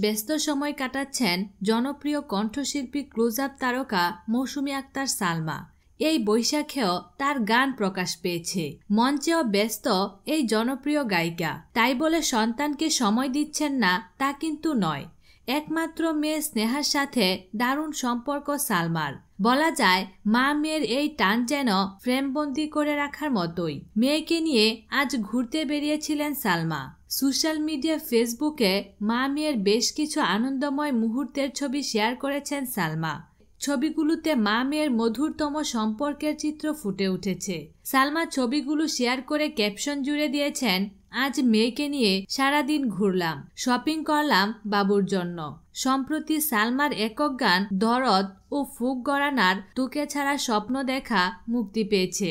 ব্যস্ত সময় কাটাচ্ছেন জনপ্রিয় কণ্ঠশিল্পী ক্লোজ আপ তারকা মৌসুমী আক্তার সালমা। এই বৈশাখেও তার গান প্রকাশ পেয়েছে। মঞ্চেও ব্যস্ত এই জনপ্রিয় গায়িকা। তাই বলে সন্তানকে সময় দিচ্ছেন না তা কিন্তু নয়। একমাত্র মেয়ে স্নেহার সাথে দারুণ সম্পর্ক সালমার। বলা যায়, মা মেয়ের এই টান যেন ফ্রেমবন্দি করে রাখার মতোই। মেয়েকে নিয়ে আজ ঘুরতে বেরিয়েছিলেন সালমা। সোশ্যাল মিডিয়া ফেসবুকে মা মেয়ের বেশ কিছু আনন্দময় মুহূর্তের ছবি শেয়ার করেছেন সালমা। ছবিগুলোতে মা মেয়ের মধুরতম সম্পর্কের চিত্র ফুটে উঠেছে। সালমা ছবিগুলো শেয়ার করে ক্যাপশন জুড়ে দিয়েছেন, আজ মেয়েকে নিয়ে সারাদিন ঘুরলাম, শপিং করলাম বাবুর জন্য। সম্প্রতি সালমার একক গান দরদ ও ফুক গড়ানার তুকে ছাড়া স্বপ্ন দেখা মুক্তি পেয়েছে।